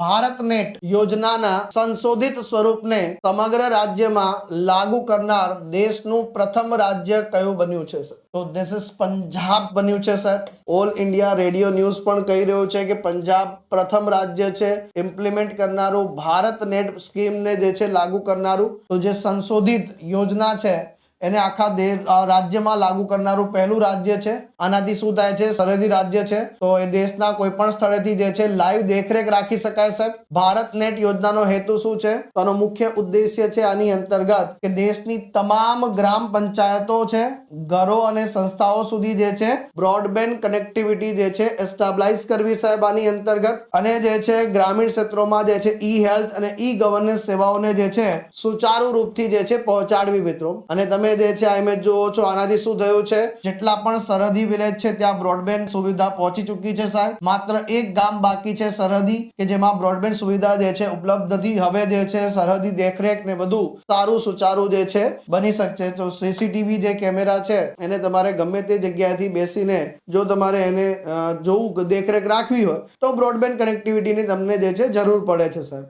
Bharat net યોજનાના સંશોધિત સ્વરૂપને સમગ્ર રાજ્યમાં લાગુ કરનાર દેશનું પ્રથમ રાજ્ય કયું બન્યું છે, સર? તો ધીસ ઇઝ પંજાબ બન્યું છે, sir. All India Radio news પણ કહી રહ્યું છે કે પંજાબ પ્રથમ રાજ્ય છે. ઇમ્પ્લિમેન્ટ કરનારું ભારત નેટ સ્કીમને જે છે લાગુ કરનારું. તો જે સંશોધિત યોજના છે એને આખા દેશ રાજ્યમાં લાગુ કરનારું પહેલું રાજ્ય છે. આનાથી શું થાય છે? સરહદી રાજ્ય છે. તો એ દેશના કોઈ પણ સ્થળેથી જે છે, લાઈવ દેખરેખ રાખી શકાય છે. ભારત નેટ યોજનાનો હેતુ શું છે? તો મુખ્ય ઉદ્દેશ્ય છે આની અંતર્ગત કે દેશની તમામ ગ્રામ પંચાયતો છે, ઘરો અને સંસ્થાઓ સુધી જે છે, બ્રોડબેન્ડ કનેક્ટિવિટી જે છે, એસ્ટાબ્લાઇઝ કરવી સાહેબ આની અંતર્ગત. અને જે છે, ગ્રામીણ ક્ષેત્રોમાં જે છે ઈ હેલ્થ અને ઈ ગવર્નન્સ સેવાઓને જે છે, સુચારુ રૂપથી જે છે, પહોંચાડવી મિત્રો. અને તમે જે છે, આ ઇમેજ જુઓ છો, આનાથી શું થયું છે? જેટલા પણ સરહદી વિલેજ છે, ત્યાં બ્રોડબેન્ડ સુવિધા પહોંચી ચૂકી છે સાહેબ. માત્ર એક ગામ બાકી છે સરહદી, કે જેમાં બ્રોડબેન્ડ સુવિધા જે છે ઉપલબ્ધ નથી હવે જે છે, સરહદી દેખરેખ ને બધું સારું સુચારું જે છે, બની શકશે. તો સીસીટીવી જે કેમેરા છે, એને તમારે ગમે તે જગ્યાએથી બેસીને જો તમારે એને જોવું દેખરેખ રાખવી હોય, તો બ્રોડબેન્ડ કનેક્ટિવિટીની તમને જે છે જરૂર પડે છે, સાહેબ.